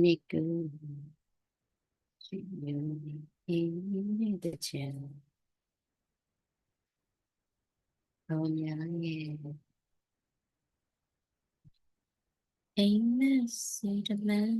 နိကူရှိယူနေနေတဲ့ချင်တော်များရဲ့အိမ်မက်စီတမန်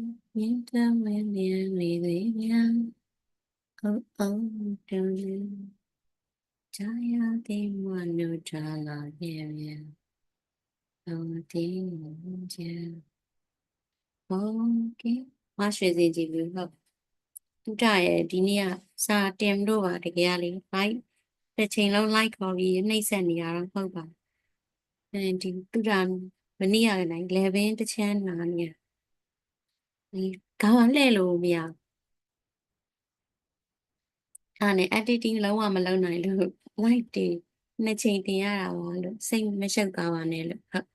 ဟုတ်ကဲ့မရွှေစင်ကြည်ဘူးဟုတ်တူတရဲ့ဒီနေ့ကစာတင်တို့ပါတကယ်လေး like တစ်ချိန်လုံး like ခေါ်ပြီးနှိပ်စက်နေတာတော့ဟုတ်ပါအဲဒီတူတာမနေ့ကနိုင်11တစ်ချမ်းနာနေဒီကောင်လှဲ့လို့မရအဲ့နဲ့ attitude လုံးဝမလုံးနိုင်လို့ like တွေနှစ်ချိန်တင်ရတာပါလို့စိတ်မရှုပ်သွားပါနဲ့လို့ဟုတ်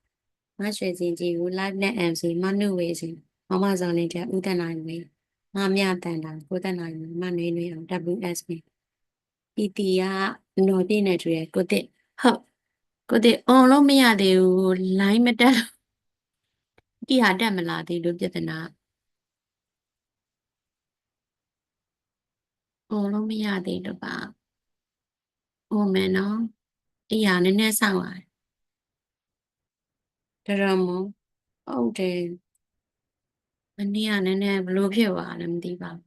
မရွှေစင်ကြည်ဘူး like နဲ့ MC မနှုတ်ဝေစင် မမဇော်လင်းတဲ့ဦးတန်နိုင်ဝေးမမြတန်တာကိုတန်နိုင်ဝေးမနေနေအောင် WS နဲ့ပီတီကနော်ပြည့်နေတူရဲ့ကိုတစ်ဟုတ်ကိုတစ် on လို့မရသေးဘူး line မတက်လို့ဒီဟာတက်မလာသေးလို့ပြဿနာ on လို့မရသေးတော့ပါ။ oh မယ်နော်။အေးဟာနည်းနည်းစောင့်ရတယ်။တော်တော်မို့ဟုတ်တယ်။ မနေ့ကနည်းနည်းဘလို့ဖြစ်သွားလဲမသိပါဘူး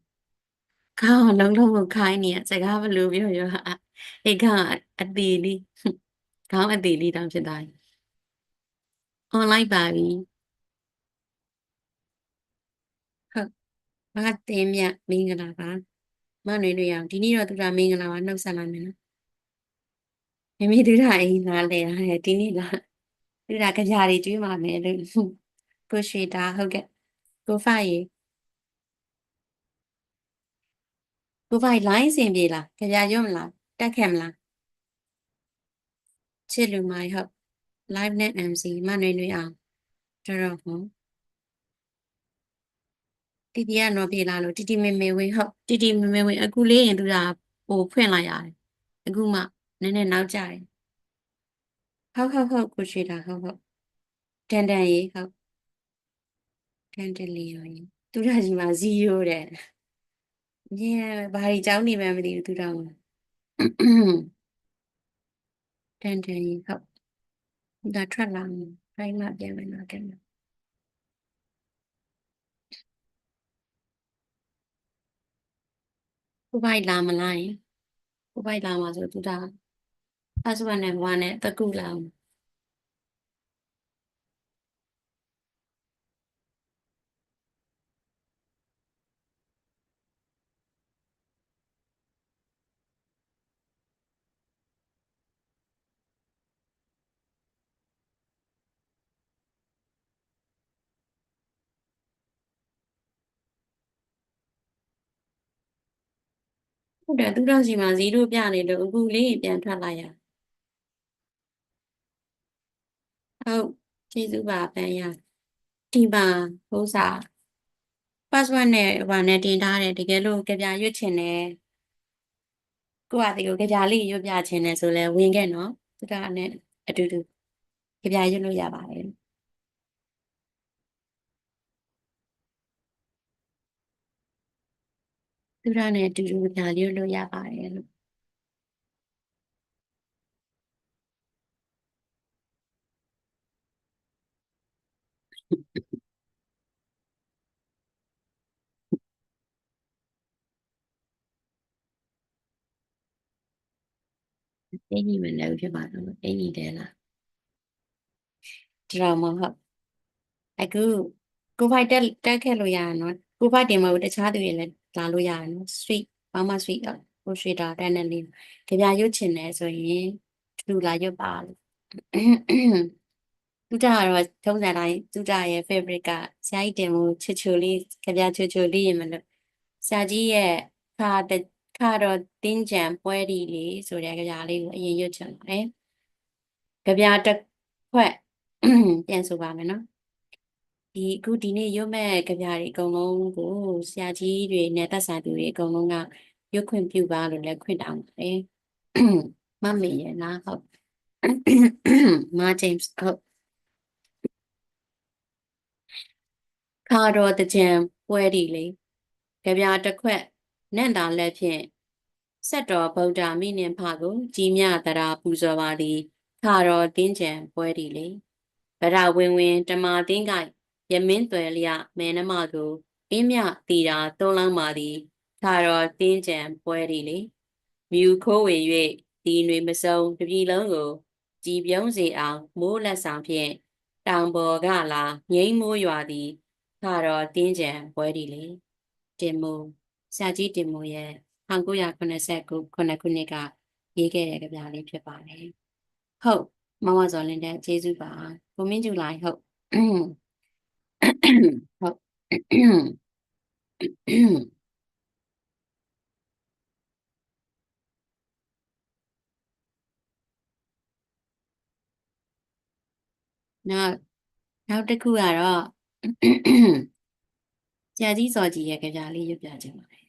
။ခေါင်းကလုံးလုံးကိုခိုင်းနေရစကားဘလို့ပြောရော။အေးခေါင်းကအသေးလေးခေါင်းအသေးလေးတောင်ဖြစ်သွားပြီ။ online ပါပြီ။ဟုတ်။ဘာတင်မြမင်္ဂလာပါ။မနွေတွေအောင်ဒီနေ့တော့သူကမင်္ဂလာပါနှုတ်ဆက်လိုက်မယ်နော်။မိမိသူကအိမ်လာလေရတယ်ဒီနေ့ကသူကကြာတွေကျွေးပါမယ်လို့ကိုရွှေတာဟုတ်ကဲ့ ကိုဖရေကိုဖိုင် line စင်ပြေလားကြာရွတ်မလားတက်ခဲ့မလားချစ်လူမိုင်ဟုတ် live နဲ့ MC မနွေတွေအောင်တော်တော်ဟုတ်တီတီကတော့ပြေလာလို့တီတီမေမေဝင်းဟုတ်တီတီမေမေဝင်းအခုလေးရင်သူကဟိုဖွင့်လိုက်ရတယ်အခုမှနည်းနည်းနောက်ကျတယ်ဟုတ်ဟုတ်ဟုတ်ကိုရွှေတာဟုတ်ဟုတ်တန်တန်ရေဟုတ် တန်တလီရောရေသူရကြီးမှာ0တဲ့ညဘာကြီးကြောင်းနေမှန်းမသိဘူးသူတော့တန်တန်ရေဟုတ်ဒါထွက်လာမယ်ခိုင်းမှပြန်မယ်နော်တဲ့ကိုပိုက်လာမလားယင်ကိုပိုက်လာမှာဆိုသူတာ husband နဲ့ one နဲ့တကူလာအောင် ဟုတ်တယ်သူတော့စီမှာ0ပြနေလို့အခုလေးပြန်ထွက်လာရဟုတ်ကျေးဇူးပါပန်းရဒီမှာဟိုးစာ password နဲ့ဟိုနဲ့တင်ထားတယ်တကယ်လို့ကြပြရွတ်ချင်တယ်ကိုယ့်အသေးကိုကြပြလေးရွတ်ပြချင်တယ်ဆိုလဲဝင်ခဲ့နော်သူကနဲ့အတူတူကြပြရွတ်လို့ရပါတယ် သူရနဲ့အတူတူကြပြရွတ်လို့ရပါတယ်လို့အင်ကြီးမလည်းဖြစ်ပါတော့အင်ကြီးတယ်လားဒရာမာဟုတ်အခုကိုဖိုက်တက်တက်ခဲ့လို့ရရနော်ကိုဖိုက်တင်မဟုတ်တခြားသူတွေလည်း လာလို့ရရနော် street ဘာမှ street ကိုရွှေတာတက်နေလေးကြပြရွတ်ချင်တယ်ဆိုရင်သူလာရွတ်ပါလို့သူတာကတော့ထုံးစံတိုင်းသူတာရဲ့ favorite ကဆရာကြီးတင်မှုချွချွလေးကြပြချွချွလေးရင်မလို့ဆရာကြီးရဲ့ခါတခါတော့တင်းကြံပွဲဒီလေးဆိုတဲ့ကြပြလေးကိုအရင်ရွတ်ချင်ပါတယ်ကြပြတစ်ခွက်ပြန်ဆိုပါမယ်နော် ဒီအခုဒီနေ့ရွတ်မဲ့ကြပြတွေအကုန်လုံးကိုဆရာကြီးတွေနဲ့သက်ဆိုင်သူတွေအကုန်လုံးကရွတ်ခွင့်ပြုပါလို့လည်းခွင့်တောင်းပါတယ်မမေရလားဟုတ်မာဂျိမ်းစ်ဟုတ်ခါတော်တကြံပွဲဒီလေကြပြာတစ်ခွက်နန့်တာလက်ဖြင့်ဆက်တော်ဗုဒ္ဓမိနင်ဖကိုကြီးမြတရာပူဇော်ပါသည်ခါတော်တင်းကြံပွဲဒီလေဗရဝင်းဝင်းတမာတင်းကိုက် ယမင်းသွယ်လျမဲနမကိုအင်းမြတီတာသုံးလမ်းပါသည်ခါတော်တင်းကြံပွဲဒီလေမြူခိုးဝင်၍ဒီຫນွေမစုံတပြည်လုံးကိုကြည်ပြုံးစေအောင်မိုးလက်ဆောင်ဖြင့်တောင်ပေါ်ကလာငိမ့်မိုးရွာသည်ခါတော်တင်းကြံပွဲဒီလေတင်မိုးဆရာကြီးတင်မိုးရဲ့1989ခုနှစ်ကရေးခဲ့တဲ့ကြပြလေးဖြစ်ပါတယ်ဟုတ်မမဇော်လင်းတဲ့ကျေးဇူးပါကိုမင်းကျူလိုက်ဟုတ် ဟုတ်နောက်နောက်တစ်ခုကတော့ဆရာကြီးစော်ကြီးရဲ့ကြပြလေးရွတ်ပြခြင်းပါတယ်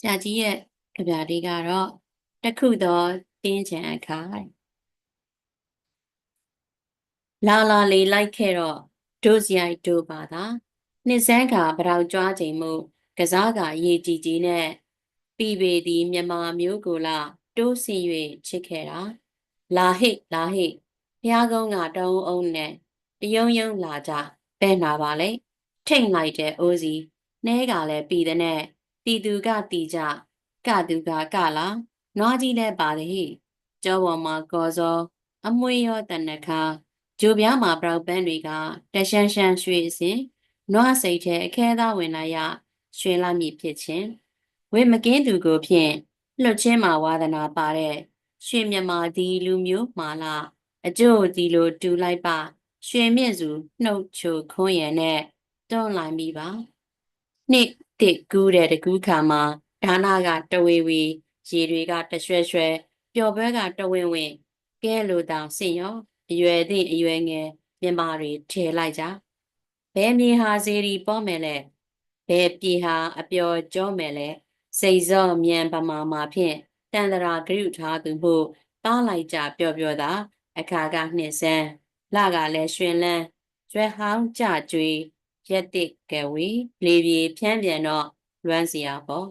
ဆရာကြီးရဲ့ကြပြလေးကတော့တခုသောတင်းချံအခါ လာလာလေးလိုက်ခဲ့တော့ဒုစရိုက်ဒုပါသာနှစ်စန်းခါပထောက်ကြွားချိန်မှုကစားကရေကြည်ကြီးနဲ့ပြီပေသည်မြမမျိုးကိုလာတိုးဆင်၍ချစ်ခဲ့တာလာဟိတ်လာဟိတ်ဘုရားကုန်းကတုံးအောင်နဲ့တယုံယုံလာကြပဲ့နာပါလေထိတ်လိုက်တဲ့အိုးစီနှဲကလည်းပြီတဲ့နဲ့တီသူကတီကြကသူကကလာနွားကြီးလည်းပါတယ်ဟိကြောပေါ်မှာကော်စောအမွေရောတနခါ ဂျိုပြားမှာပရောက်ပန်းတွေကတရှန်ရှန်ရွှေစင်နွားစိတ်ထဲအခဲသားဝင်လာရရွှင်လာမည်ဖြစ်ခြင်းဝေမကင်းသူကိုဖြင့်လွတ်ချင်းမှာဝါဒနာပါတဲ့ရွှေမြမာဒီလူမျိုးမာလာအကျို့ဒီလိုတူလိုက်ပါရွှေမြင့်စုနှုတ်ချိုခွန်းရံနဲ့တွန်းလိုက်မိပါနှစ်တစ်ကူးတဲ့တကူးခါမှာဒါနာကတဝေဝေရေတွေကတရွှဲရွှဲပျော်ပွဲကတဝင်းဝင်းကဲလိုတောင်စင်ရော အရွယ်သည့်အရွယ်ငယ်မြမတွေထဲလိုက်ကြဘယ်မြေဟာစေရီပေါ်မယ်လဲဘယ်ပြေဟာအပျော်ကြောမယ်လဲစိတ်စောမြန်ပမာမှာဖြင့်တန်တရာဂရုထားသူမှုတားလိုက်ကြပျော်ပျော်သာ အခါကနှစ်ဆန်းလကလည်းရွှင်လန်းကျွဲဟောင်းကြကြွေရက်တစ်ကဝီလေပြေဖြန်းပြန်တော့လွမ်းစရာပေါ့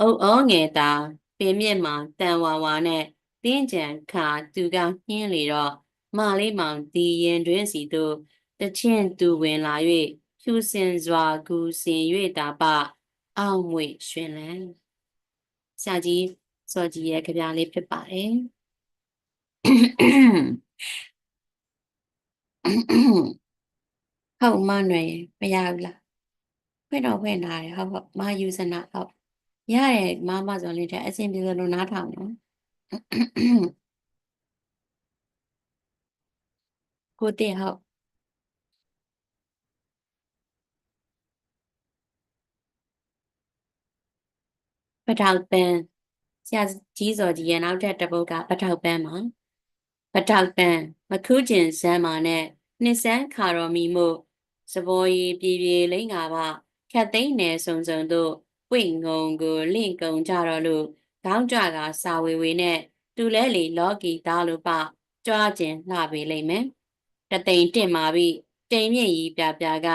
အုပ်အောငယ်တာပင်မြင့်မှာတန်ဝါဝါနဲ့တင်းကြံခါသူကညင်းလေတော့ မလေးမောင်ဒီရင်တွင်စီတို့တချင်းသူဝင်လာ၍ဖြူစင်စွာကူစင်၍တာပအောက်မွေရွှင်လန်းဆရာကြီးစောကြီးရဲ့ကြပြလေးဖြစ်ပါတယ်ဟုတ်မနွယ်မရဘူးလားဖွင့်တော့ဖွင့်ထားတယ်ဟုတ်ဟုတ်မယူစနာဟုတ်ရတယ်မမဆိုလေးတဲ့အဆင်ပြေလို့နားထောင်နော် ကိုတင်ဟုတ်ပထောက်ပန်းဆရာကြီးစော်ကြီးရဲ့နောက်ထပ်တစ်ပုဒ်ကပထောက်ပန်းမှာပထောက်ပန်းမခူးကျင်ဇမ်းမာနဲ့နှစ်ဆန်းခါတော်မီမို့စဘောရီပြေပြေလိမ့်ငါပါခက်သိမ့်နယ်စုံစုံတို့ပွင့်ငုံကိုလင့်ကုံကြတော့လို့ခေါင်းကြွကစာဝေဝေနဲ့တူလဲလေလောကီသားလို့ပကြွားကျင်လှပေလိမ့်မယ် တသိမ့်တင်မာပြီးတိမ်မြင့်ကြီးပြပြက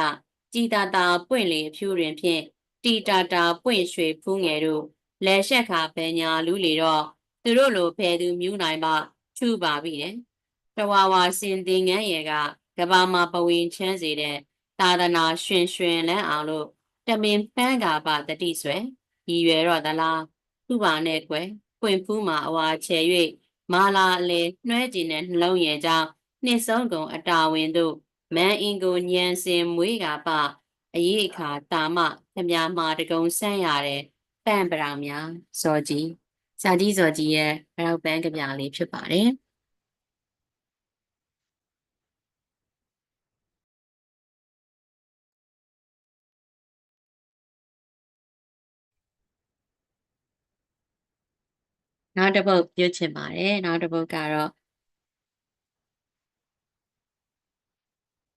ကြည်တာတာပွင့်လေအဖြူတွင်ဖြင့်တီတာတာပွင့်ရွှေဖူးငယ်တို့လဲရှက်ခါပညာလူလေတော့သူတို့လိုဖယ်သူမြူးနိုင်ပါချူပါပြီတဲ့တဝါဝါစင်တင်ငန်းရဲ့ကကဘာမှာပဝင်ချမ်းစေတဲ့သာသနာရှင်ရှင်လန်းအောင်လို့တမင်ပန်းကပါတတိဆွဲရည်ရွယ်တော့သလားသူ့ပါနဲ့ကွယ်ပွင့်ဖူးမှာအဝါချဲ၍မာလာအလေနှွဲကျင်တဲ့နှလုံးရဲ့ကြောင့် နှစ်ဆုံးကုန်အတာဝင်တို့မန်အင်ကိုညံစင်မွေးကပအရေးအခါတာမခမမှာတကုံဆန်းရတဲ့ပန့်ပရောင်များဇော်ကြီးဇာကြီးဇော်ကြီးရဲ့ဘရောက်ပန်းကြပြလေးဖြစ်ပါတယ်နောက်တစ်ပုတ်ပြုတ်ချင်ပါတယ်နောက်တစ်ပုတ်ကတော့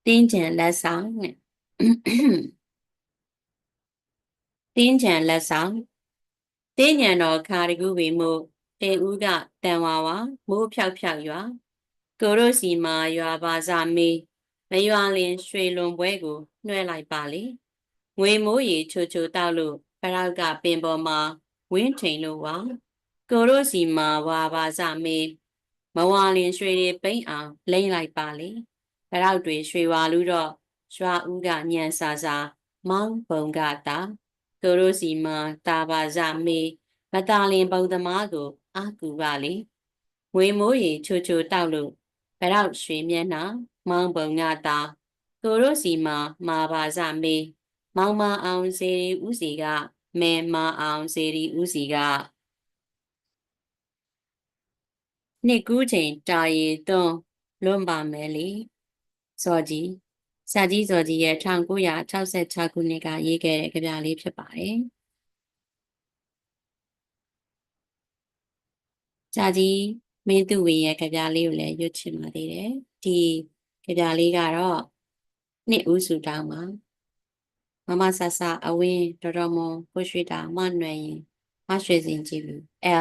တင်းကျန်လက်ဆောင်နဲ့တင်းကျန်လက်ဆောင်တင်းညံတော်ခါတကူပင်မို့တေဦးကတန်ဝါဝါမိုးဖြောက်ဖြောက်ရွာကိုတို့စီမှာရွာပါစမေးမရွာလင်ရွှေလွန်ပွဲကိုနှွှဲလိုက်ပါလေငွေမိုးရီချိုချိုတောက်လို့ပရောက်ကပင်ပေါ်မှာဝင်းထိန်လို့ဝါကိုတို့စီမှာဝါပါစမေးမဝါလင်ရွှေတွေပိမ့်အောင်လိမ့်လိုက်ပါလေ ပရောက်တွေရွှေဝါလူတော့ရွာဦးကညံစာစာမောင်းဘုံကတာကိုတို့စီမှာတာပါစမေးမတာလင်ပုံသမားကိုအာကူပါလေငွေမိုးရီချိုချိုတောက်လို့ဘရောက်ရွှေမျက်နှာမောင်းပုံကတာကိုတို့စီမှာမာပါစမေးမောင်မအောင်စေရီဦးစီကမဲမအောင်စေရီဦးစီကနှစ်ကူးချိန်တာရီသွန်းလွန်ပါမယ်လေ စောကြီးစာကြီးစောကြီးရဲ့1966ခုနှစ်ကရေးခဲ့တဲ့ကြပြလေးဖြစ်ပါတယ်စာကြီးမင်းသူဝင်ရဲ့ကြပြလေးကိုလည်းရွတ်ချင်ပါသေးတယ်ဒီကြပြလေးကတော့နှစ်ဦးစုတောင်းပါမမဆဆအဝင်းတော်တော်မွန်ကိုရွှေတာမနွယ်ရင်မရွှေစင်ကြည့်လူ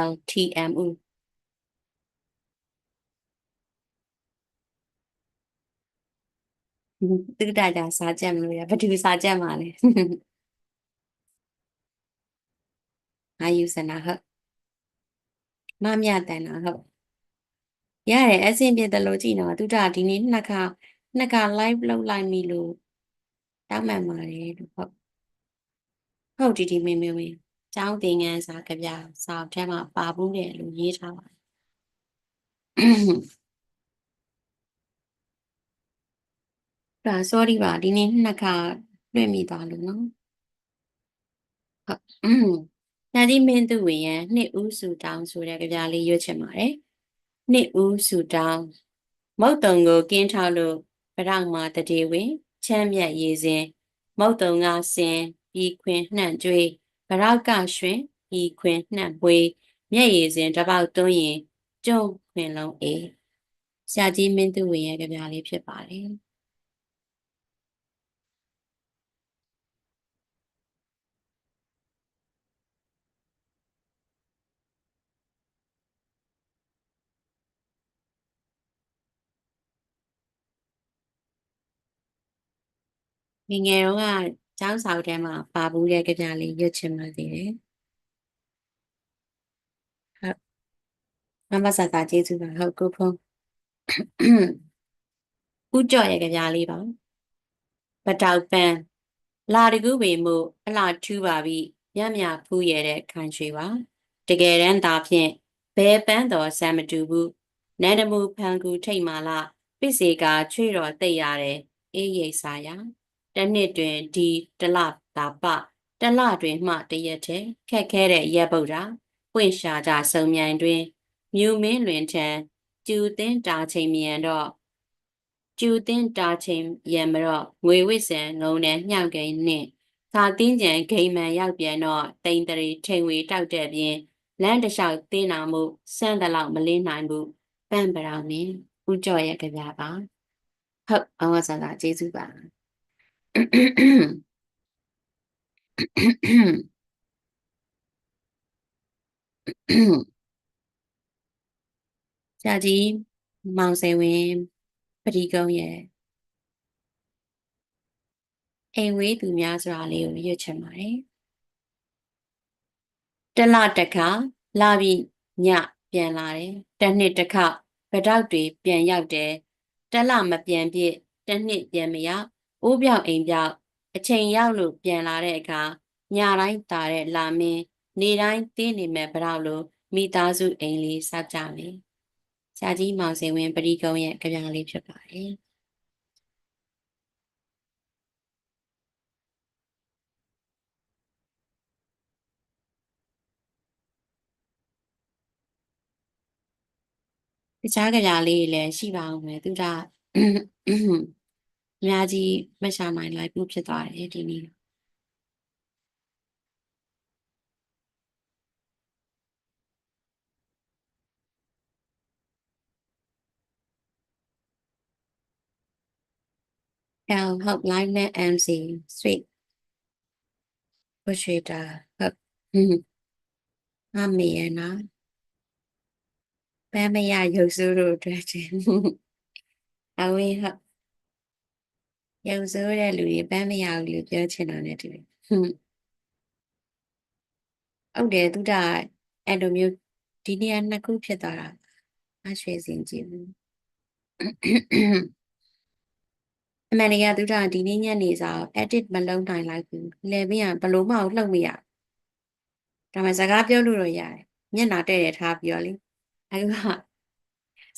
LTMU သူတကြစာကြက်မလို့ရဘယ်သူစာကြက်မှာလဲအာယူစနာဟုတ်မမြတန်နာဟုတ်ရတယ်အဆင်ပြေတယ်လို့ကြည့်နော်သူတဒီနေ့နှစ်ခါနှစ်ခါ live လုပ်လိုက်ပြီလို့တောင်းမှန်ပါတယ်လို့ဟုတ်ဟုတ်ဒီဒီမေမေဝင်းကျောင်းသင်ငန်းစာကြပြစာထဲမှာပါဘူးတယ်လို့ရေးထားပါတယ် ဒါ sorry ပါဒီနေ့နှစ်ခါတွေ့မိသွားလို့နော်ဟုတ်อืมညာကြီးမင်းသူဝင်ရနှစ်ဦးစုတောင်းဆိုတဲ့ကြပြလေးရွတ်ချင်ပါတယ်နှစ်ဦးစုတောင်းမုတ်တုံကိုကင်းထောက်လို့ပရောက်မှာတတိဝင်ချမ်းမြတ်ရည်စဉ်မုတ်တုံကဆင်ပြီးခွင်နှံ့ကြွေးပရောက်ကရွှင်ပြီးခွင်နှံ့ပွေးမျက်ရည်စဉ်တပေါက်သွင်းရင်ကျုံခွင်လုံးအေးဆရာကြီးမင်းသူဝင်ရဲ့ကြပြလေးဖြစ်ပါတယ် ငယ်ငယ်တော့ကကျောင်းဆောင်ထဲမှာပါဘူးတဲ့ကြပြလေးရွတ်ချင်ပါသေးတယ်ဟုတ်မမဆာသာကျေးဇူးပါဟုတ်ကိုဖုန်းဦးကြော့ရဲ့ကြပြလေးပါပတောက်ပန်းလာတကူပေမှုအလှထူးပါပြီမြမြဖူးရတဲ့ခံရွှေပါတကယ်တမ်းသာဖြင့်ဘဲပန်းတော်ဆံမတူဘူးနန္ဒမူဖန်ကူထိတ်မာလာပစ္စေကာချွေတော်တိတ်ရတယ်အေးရိတ်စာရ တနှစ်တွင်ဒီတလတာပတလတွင်မှတရက်တဲ့ခက်ခဲတဲ့ရက်ပုတ်တာပွင့်ရှာကြစုံမြိုင်တွင်မြူမင်းလွင်ထံကျူသင်းတာချိန်မြန်တော့ကျူသင်းတာချိန်ရံမတော့ငွေဝစ်စံငုံနဲ့ညှောက်ကိန်းနှင့်ခါတင်းကြံဂိမ်မှန်ရောက်ပြန်တော့တိန်တရီထိန်ဝေတောက်တဲ့ပြင်လမ်းတစ်လျှောက်တင်းနာမှုစမ်းတလောက်မလင်းနိုင်ဘူးပန့်ပရောင်နေဦးကျော်ရဲ့ကြပြပါဟုတ်အောင်ဆန္ဒကျေးဇူးပါ ဆရာကြီးမောင်စေဝင်ပတိကုံးရဲ့အိမ်ဝေးသူများဆိုတာလေးကိုရွတ်ချင်ပါတယ်တလတစ်ခါလာပြီးညပြန်လာတယ်တစ်နှစ်တစ်ခါဗတောက်တွေပြန်ရောက်တယ်တလမပြန်ပြည့်တစ်နှစ်ပြန်မရောက် အိုးပြောင်အိမ်ပြောင်အချိန်ရောက်လို့ပြန်လာတဲ့အခါညတိုင်းတာတဲ့လာမင်းနေတိုင်းတင်းနေမဲ့ဗတောက်လို့မိသားစုအိမ်လေးစောက်ကြမယ်ဆရာကြီးမောင်စင်ဝင်ပရိကုံးရဲ့ကြပြလေးဖြစ်ပါတယ်တခြားကြပြလေးတွေလည်းရှိပါအောင်မယ်သူက အများကြီးမရှာနိုင်လိုက်ဘူးဖြစ်သွားတယ်ဒီနေ့အဲဟုတ် live နဲ့ MC sweet ဘွှေတာဟုတ်အမေရနော်ပန်းမရရုပ်စုတို့အတွက်ချင်းအဝေးဟုတ်ရု ပ်ဆိုးတဲ့လူတွေပန်းမရဘူးလို့ပြောချင်တာနဲ့တူတယ်ဟွန်းဟုတ်တယ်သူတာအဲ့လိုမျိုးဒီနေရာနှစ်ခုဖြစ်သွားတာအရွှေစင်ကြည့်ဘူးအမှန်တကယ်သူတာဒီနေ့ညနေစာ edit မလုပ်နိုင်လိုက်ဘူးလဲပြီးရင်ဘလို့မှလှုပ်မရဒါမှစကားပြောလို့တော့ရတယ်မျက်နှာတဲ့တယ်ထားပြီးတော့လေအခုက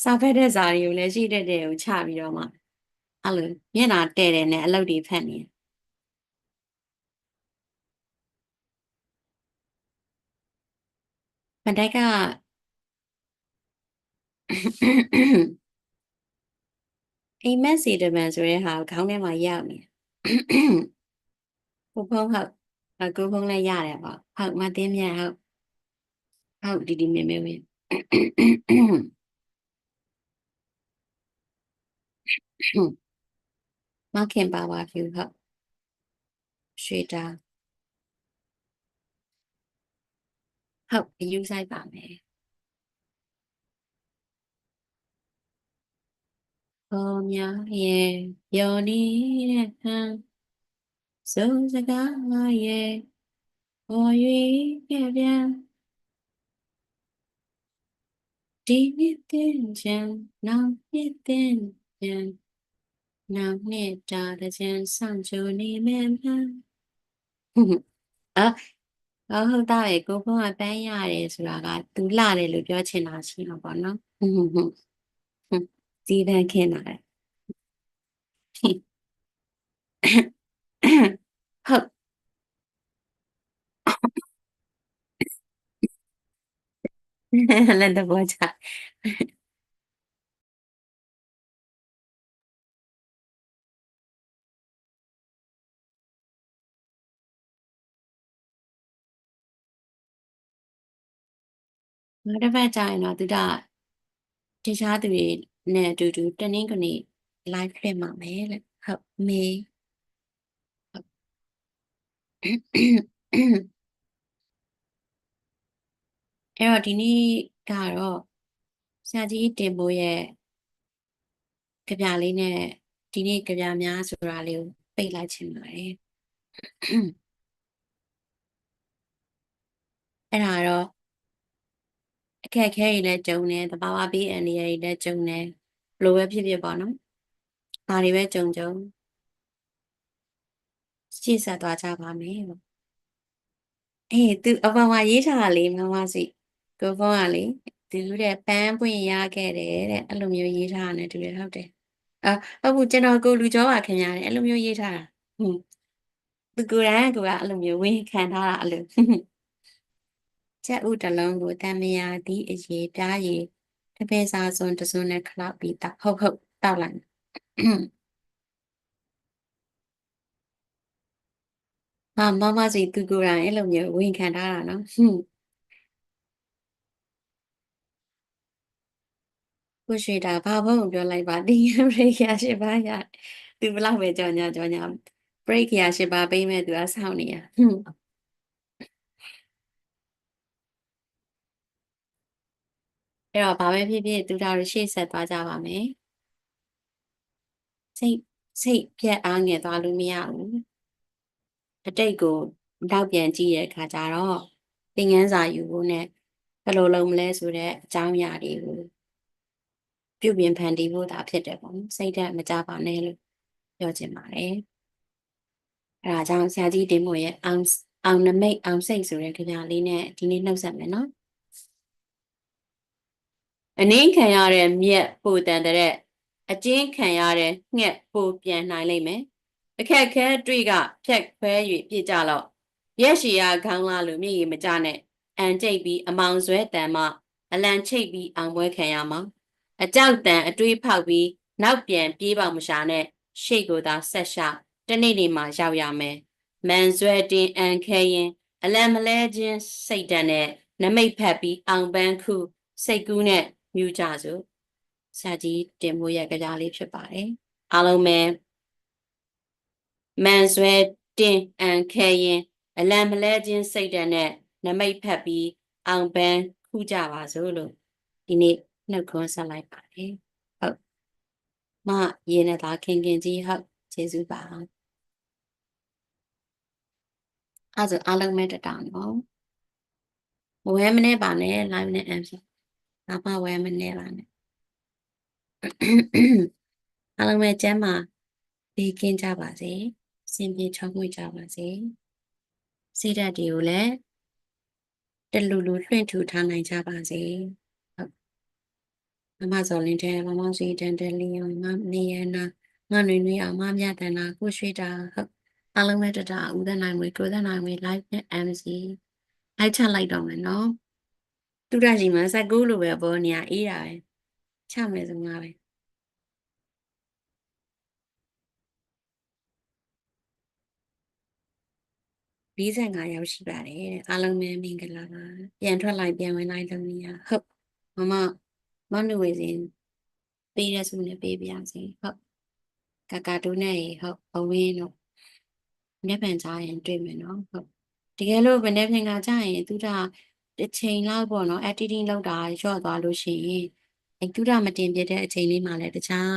စာဖက်တဲ့ဇာတွေကိုလည်းရှိတဲ့တဲ့ကိုချပြီးတော့မှ အဲ့လိုမျက်နှာတဲ့တယ်နဲ့အလုပ်တွေဖက်နေမတိုက်ကအိမ်မက်စီတမန်ဆိုတဲ့ဟာခေါင်းထဲမှာရောက်နေကိုဖုံးဟုတ်အကိုဖုံးလည်းရတယ်ပေါ့ဟုတ်မသိမြတ်ဟုတ်ဟုတ်ဒီဒီမေမေဝင်း မခင်ပါပါဖြူဟုတ်ရွှေတာဟုတ်အယူဆိုင်ပါမယ်ဘောများရဲ့ယောနီတဲ့ဟန်စုံစကားရဲ့ပေါ်၍ခဲ့ပြန်ဒီနှစ်တင်ချင်နောက်နှစ်တင်ချင် နောက်နှစ်တာတဲ့ချင်ဆောင်ကြနေမယ်မှန်အာအော်ဟုတ်တာပဲကိုဖုန်းကပန်းရတယ်ဆိုတာကသူလှတယ်လို့ပြောချင်တာရှိမှာပေါ့နော်ဟုတ်ဟုတ်ဟုတ်ဒီတန်းခင်းတာလေဟုတ်လည်းတဘော နောက်တစ်ပတ်ကျရင်တော့သူကတခြားသူတွေနဲ့အတူတူတနင်္ဂနွေ live ဖြစ်မှာမယ်လေဟုတ်မေအဲ့တော့ဒီနေ့ကတော့ဆရာကြီးတင်ပိုးရဲ့ကြပြလေးနဲ့ဒီနေ့ကြပြများဆိုတာလေးကိုပိတ်လိုက်ချင်ပါတယ်အဲ့ဒါတော့ အခက်အခဲတွေလည်းကြုံတယ်တဘာဝဘေးအန္တရာယ်တွေလည်းကြုံတယ်ဘလိုပဲဖြစ်ဖြစ်ပေါ့နော်ဒါတွေပဲကြုံကြုံရှေ့ဆက်သွားကြပါမယ်ပေါ့အေးသူအပေါ်မှာရေးထားတာလေမမစီကိုဖုန်းကလေသူတဲ့ပန်းပွင့်ရခဲ့တယ်တဲ့အဲ့လိုမျိုးရေးထားတာနဲ့တူတယ်ဟုတ်တယ်အာဟုတ်ဘူးကျွန်တော်ကိုလူကျော်ပါခင်ဗျာတဲ့အဲ့လိုမျိုးရေးထားတာဟွန်းသူကိုယ်တိုင်ကအဲ့လိုမျိုးဝင်ခံထားတာအဲ့လို ချက်ဥတလုံးကိုတံမယာသည့်အရေပြားရည်တပည့်စာစွန်တစွန်နဲ့ခလောက်ပြီးတောက်ဟုတ်ဟုတ်တောက်လိုက်ဟာမမစီသူကိုယ်တိုင်အဲ့လိုမျိုးဝင်ခံထားတာနော်ဟွန်းကိုရွှေတာဘာဘုံပြောလိုက်ပါတင်ရ break ရရှိပါရသူဘလောက်ပဲကြောင်ညာကြောင်ညာ break ရရှိပါပေးမဲ့သူကစောင့်နေရဟွန်း အဲ့တော့ဘာပဲဖြစ်ဖြစ်သူတို့ရှေ့ဆက်သွားကြပါမယ်စိတ်စိတ်ပြက်အားငယ်သွားလို့မရဘူးအတိတ်ကိုနောက်ပြန်ကြည့်ရတဲ့အခါကျတော့သင်ခန်းစာယူဖို့နဲ့ဘယ်လိုလုပ်မလဲဆိုတဲ့အကြောင်းအရာတွေကိုပြုပြင်ဖန်တီးဖို့သာဖြစ်တယ်ပေါ့နော်စိတ်ဓာတ်မကြပါနဲ့လို့ပြောချင်ပါတယ်အဲဒါကြောင့်ဆရာကြီးတင်မို့ရဲ့အောင်အောင်နမိတ်အောင်စိတ်ဆိုတဲ့ကြပြလေးနဲ့ဒီနေ့နှုတ်ဆက်မယ်နော် အနည်းခံရတဲ့မြက်ပိုတန်တဲ့အကျဉ်းခံရတဲ့ငှက်ပိုပြန်နိုင်လိမ့်မယ်အခက်ခဲတွေ့ကဖြက်ခွဲ၍ပြစ်ကြတော့ရက်ရှည်ရခေါင်းလာလို့မြေကြီးမကြနဲ့အန်ကျိတ်ပြီးအမောင်ဆွဲတန်မှအလံချိတ်ပြီးအောင်ပွဲခံရမှာအကြောက်တန်အတွေးဖောက်ပြီးနောက်ပြန်ပြေးပေါမရှာနဲ့ရှေ့ကိုသာဆက်ရှာတနေ့နေ့မှရောက်ရမယ်မန်ဆွဲတင်အန်ခဲရင်အလံမလဲခြင်းစိတ်တန်နဲ့နမိတ်ဖက်ပြီးအောင်ပန်းခုစိတ်ကူးနဲ့ မြူကြစို့ဆရာကြီးတင်မိုးရဲ့ကြကြားလေးဖြစ်ပါတယ်အားလုံးပဲမန်ဆွဲတင်အန်ခဲရင်အလံမလဲခြင်းစိတ်တန်နဲ့နမိတ်ဖက်ပြီးအောင်ပန်းခုကြပါစို့လို့ဒီနေ့နှုတ်ခွန်းဆက်လိုက်ပါတယ်ဟုတ်မရေနဲ့သားခင်ခင်ကြီးဟုတ်ကျေးဇူးပါအဲ့ဒါဆိုအားလုံးပဲတတောင်နော်မဝဲမနဲ့ပါနဲ့ live နဲ့ MC ။ဘာမှဝဲမနေပါနဲ့။အားလုံးပဲကျမ်းမာဘေးကင်းကြပါစေ။စင်ပြေချောမွေ့ကြပါစေ။စိတ်ဓာတ်တွေကိုလည်းတလူလူလွှင့်ထူထားနိုင်ကြပါစေ။ဟုတ်။မမဇော်လင်းတဲ့မမောင်စီတန်တလီယံမနေရနာငါနွေနွေအောင်မမြတန်နာကိုရွှေတာဟုတ်။အားလုံးပဲတတဦးသနိုင်မွေကိုသနိုင်မွေ live နဲ့ MC လိုက်ချလိုက်တော့မယ်နော်။ သူရကြီးမှာစက်ကူးလိုပဲပေါ်နေရအေးတာပဲချမယ်ဆိုငါပဲ45ရောက်ရှိပါတယ်တဲ့အားလုံးပဲမင်္ဂလာပါပြန်ထွက်လိုက်ပြန်ဝင်လိုက်လို့မရဟုတ်မမမနုဝေစင်ပေးရစုနဲ့ပေးပြစီဟုတ်ကကာတူနဲ့ဟုတ်အဝင်းတို့မျက်ပန်ကြားရင်တွေ့မယ်နော်ဟုတ်တကယ်လို့ဘယ်နဲ့ပြင်ကကြာရင်သူက တစ်ချိန်လောက်ပေါ့နော် editing လုပ်တာလျော့သွားလို့ရှိရင်အဲသူကမတင်ပြတဲ့အချိန်လေးမှလည်းတခြား